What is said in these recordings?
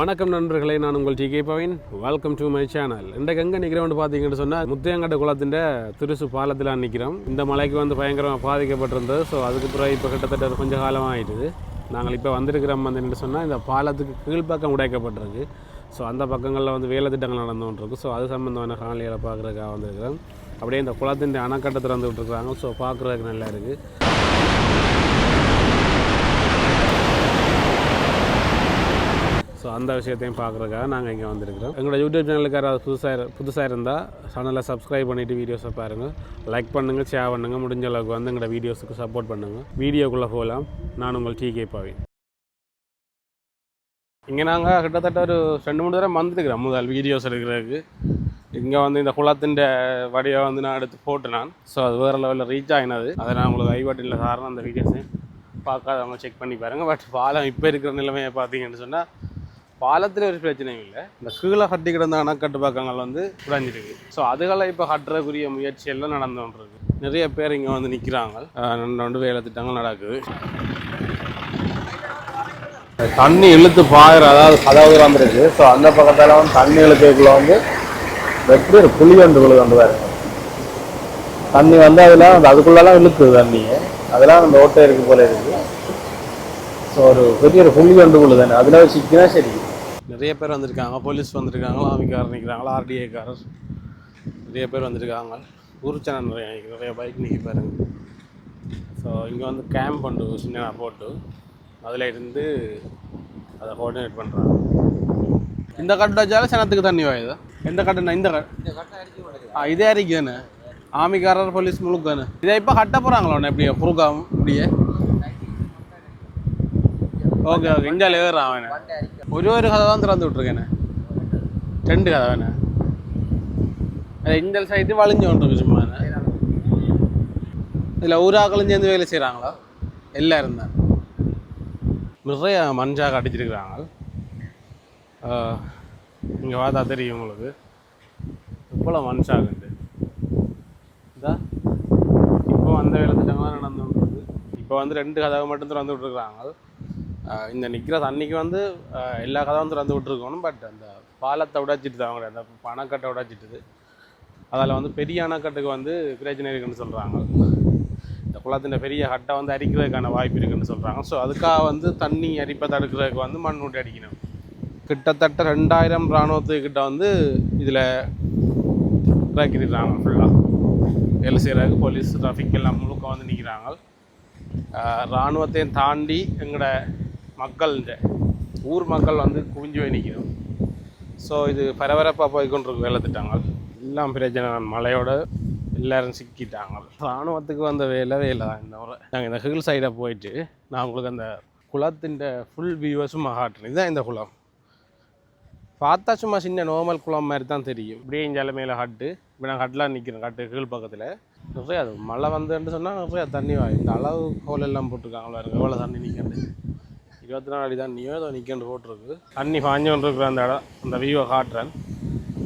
வணக்கம் நண்பர்களே நான் உங்கள் T K Pavin welcome to my channel இன்றைக்கு எங்கே நிற்கிறோம்னு பார்த்தீங்கன்னு சொன்னால் முத்தையங்கட்ட குளத்தின் திருசு பாலத்தில் நிற்கிறோம் இந்த மலைக்கு வந்து பயங்கரமாக பாதிக்கப்பட்டிருந்தது. ஸோ அதுக்கு பிறகு இப்போ கிட்டத்தட்ட கொஞ்சம் காலம் ஆகிடுது நாங்கள் இப்போ வந்திருக்கிறோம் வந்து என்ன சொன்னால் இந்த பாலத்துக்கு கீழ்ப்பக்கம் உடைக்கப்பட்டிருக்கு. ஸோ அந்த பக்கங்களில் வந்து வேலை திட்டங்கள் நடந்து ஸோ அது சம்மந்தமான காணொலிகளை பார்க்குறதுக்காக வந்திருக்கிறோம். அப்படியே இந்த குளத்தின் அணைக்கட்டை திறந்து விட்டுருக்காங்க ஸோ பார்க்குறதுக்கு நல்லா இருக்குது ஸோ அந்த விஷயத்தையும் பார்க்குறதுக்காக நாங்கள் இங்கே வந்திருக்கிறோம். எங்களோட யூடியூப் சேனலுக்கு யாராவது புதுசாக புதுசாக இருந்தால் சேனலை சப்ஸ்கிரைப் பண்ணிவிட்டு வீடியோஸை பாருங்கள் லைக் பண்ணுங்கள் ஷேர் பண்ணுங்கள் முடிஞ்ச அளவுக்கு வந்து எங்களோட வீடியோஸுக்கு சப்போர்ட் பண்ணுங்கள் வீடியோக்குள்ளே போகலாம் நான் உங்கள் டி கே பாவி. இங்கே நாங்கள் கிட்டத்தட்ட ஒரு ரெண்டு மூணு தடவை வந்துருக்கிறோம் முதல் வீடியோஸ் எடுக்கிறதுக்கு. இங்கே வந்து இந்த குளத்தின் வடியை வந்து நான் எடுத்து போட்டு நான் ஸோ அது வேறு லெவலில் ரீச் ஆகினது அதை நான் உங்களுக்கு ஐவாட்டில் காரணம் அந்த வீடியோஸையும் பார்க்காதவங்க செக் பண்ணி பாருங்கள் பட் பாலம் இப்போ இருக்கிற நிலைமையை பார்த்தீங்கன்னு சொன்னால் பாலத்தில் ஒரு பிரச்சனையும் இல்லை. இந்த கீழே கட்டி கிடந்த அணைக்கட்டு பக்கங்கள் வந்து உடைஞ்சிருக்கு. ஸோ அதுகளை இப்போ கட்டுறக்குரிய முயற்சி எல்லாம் நடந்து நிறைய பேர் இங்கே வந்து நிற்கிறாங்க ரெண்டு வேலை திட்டங்கள் நடக்குது. தண்ணி இழுத்து பாயிற அதாவது கதவு வந்துருக்கு ஸோ அந்த பக்கத்தில் வந்து தண்ணி இழுத்துக்குள்ள வந்து வெற்றி ஒரு புளி வந்து விழுது வந்து தண்ணி வந்து அதெல்லாம் அந்த அதுக்குள்ளெல்லாம் இழுக்குது தண்ணியை. அதெல்லாம் அந்த ஓட்டை இருக்கு போல இருக்கு. ஸோ ஒரு பெரிய ஒரு புள்ளி வந்து விழுதானே அதில் சிக்கினா சரி. நிறைய பேர் வந்திருக்காங்க. போலீஸ் வந்திருக்காங்க ஆமிக்காரர் நிற்கிறாங்களா ஆர்டிஏக்காரர் நிறைய பேர் வந்திருக்காங்க. ஊர்ச்சனை நிறைய நிறைய பைக் நிற்கி பாருங்க. ஸோ இங்கே வந்து கேம்ப் உண்டு சின்ன போட்டு அதில் இருந்து அதை கோஆர்டினேட் பண்ணுறாங்க இந்த கட்டு வச்சாலும் சனத்துக்கு தண்ணி வாயுதா. எந்த கட்டுண்ணா இந்த ஆ இதே அறிக்கை தானே? ஆமிக்காரர் போலீஸ் முழுக்க தானே? இதை இப்போ கட்ட போகிறாங்களா எப்படியா? குறுக்கா இப்படியே ஓகே ஓகே இந்தியாவில் ஏறுறான் அவனை. ஒரு ஒரு கதை தான் திறந்து விட்ருக்கேனே ரெண்டு கதை வேணே அது இந்த சைடு வளைஞ்சு கொண்டிருக்கு சும்மா இதில் ஊராக்களும் சேர்ந்து வேலை செய்கிறாங்களா எல்லாரும் தான் நிறைய மஞ்சாக அடிச்சிருக்கிறாங்க இங்கே பார்த்தா தெரியும் உங்களுக்கு இவ்வளோ மனுஷாகுண்டு இதா இப்போ வந்த வேலை திட்டங்கள்லாம் நடந்து விட்டுருக்கு இப்போ வந்து ரெண்டு கதவை மட்டும் திறந்து விட்டுருக்குறாங்க ஆஹ் இந்த நிற்கிற தண்ணிக்கு வந்து எல்லா கதவும் திறந்து விட்டுருக்கணும். பட் அந்த பாலத்தை உடைச்சிட்டு அவங்க அந்த பணக்கட்டை உடைச்சிட்டுது. அதில் வந்து பெரிய அணைக்கட்டுக்கு வந்து பிரச்சனை இருக்குன்னு சொல்கிறாங்க இந்த குளத்தின் பெரிய கட்டை வந்து அரிக்கிறதுக்கான வாய்ப்பு இருக்குன்னு சொல்கிறாங்க ஸோ அதுக்காக வந்து தண்ணி அரிப்பை தடுக்கிறதுக்கு வந்து மண் ஊட்டி அடிக்கணும். கிட்டத்தட்ட ரெண்டாயிரம் இராணுவத்துக்கிட்ட வந்து இதில் இறக்கிடுறாங்க ஃபுல்லாக வேலை செய்கிறதுக்கு போலீஸ் டிராஃபிக் எல்லாம் முழுக்க வந்து நிற்கிறாங்க இராணுவத்தையும் தாண்டி எங்களோட மக்கள் இந்த ஊர் மக்கள் வந்து குவிஞ்சு போய் நிற்கிறோம் ஸோ இது பரபரப்பாக போய் கொண்டிருக்கு வேலை திட்டாங்க எல்லாம் பிரச்சனை. மழையோட எல்லோரும் சிக்கிட்டாங்க. இராணுவத்துக்கு வந்த வேலை வேலை தான். இந்த முறை நாங்கள் இந்த ஹில் சைடை போயிட்டு நான் உங்களுக்கு அந்த குளத்தின் ஃபுல் வியூவர்ஸும் காட்டுறேன். இதுதான் இந்த குளம். பார்த்தா சும்மா சின்ன நார்மல் குளம் மாதிரி தான் தெரியும். இப்படியே இஞ்சால மேலே ஹட்டு இப்போ நான் ஹட்டில் நிற்கிறேன் ஹட்டு ஹில் பக்கத்தில். நிறைய அது மழை வந்துன்னு சொன்னால் நிறையா தண்ணி வா இந்த அளவு கோலெல்லாம் எல்லாம் போட்டிருக்காங்க எவ்வளோ தண்ணி நிற்கிறது இருபத்தி நாலு அடி தண்ணியோ ஏதோ நிற்கண்டு போட்டிருக்கு. தண்ணி பாஞ்சு கொண்டு இருக்கிற அந்த இடம் அந்த வியூவை காட்டுறேன்.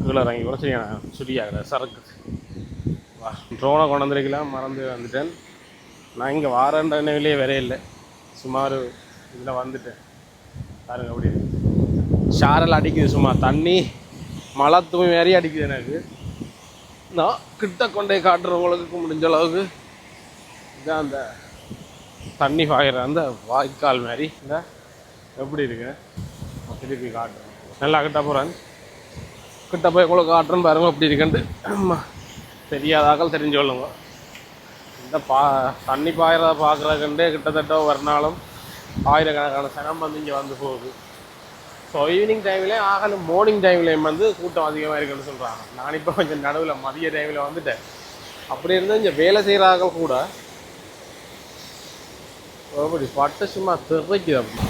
கீழே இறங்கி கூட சரியான சுரியாகிற சரக்கு. வா ட்ரோனை கொண்டு வந்திருக்கலாம் மறந்து வந்துட்டேன். நான் இங்கே வாரன்ற நிலையிலே வரே இல்லை. சுமார் இதில் வந்துட்டேன். பாருங்க அப்படி இருக்கு ஷாரல் அடிக்குது சும்மா தண்ணி மழை தூய் மாரி அடிக்குது எனக்கு. நான் கிட்ட கொண்டே காட்டுறவங்களுக்கு முடிஞ்ச அளவுக்கு இதான் அந்த தண்ணி பாயிற அந்த வாய்க்கால் மாதிரி இந்த. எப்படி இருக்கு? திருப்பி காட்டுறேன். நல்லா கிட்ட போகிறேன் கிட்ட போய் எவ்வளோ காட்டுறேன்னு பாருங்க எப்படி இருக்குன்ட்டு. தெரியாதாக்கள் தெரிஞ்சு கொள்ளுங்க இந்த பா தண்ணி பாயிறத பார்க்குறதுக்குண்டே கிட்டத்தட்ட ஒரு நாளும் ஆயிரக்கணக்கான சனம் வந்து இங்கே வந்து போகுது. ஸோ ஈவினிங் டைம்லேயும் ஆகலும் மார்னிங் டைம்லேயும் வந்து கூட்டம் அதிகமாக இருக்குன்னு சொல்கிறாங்க நான் இப்போ கொஞ்சம் நடுவில் மதிய டைமில் வந்துட்டேன். அப்படி இருந்தால் இங்கே வேலை செய்கிறார்கள் கூட அப்படி பட்டு சும்மா திரைக்குது அப்படி.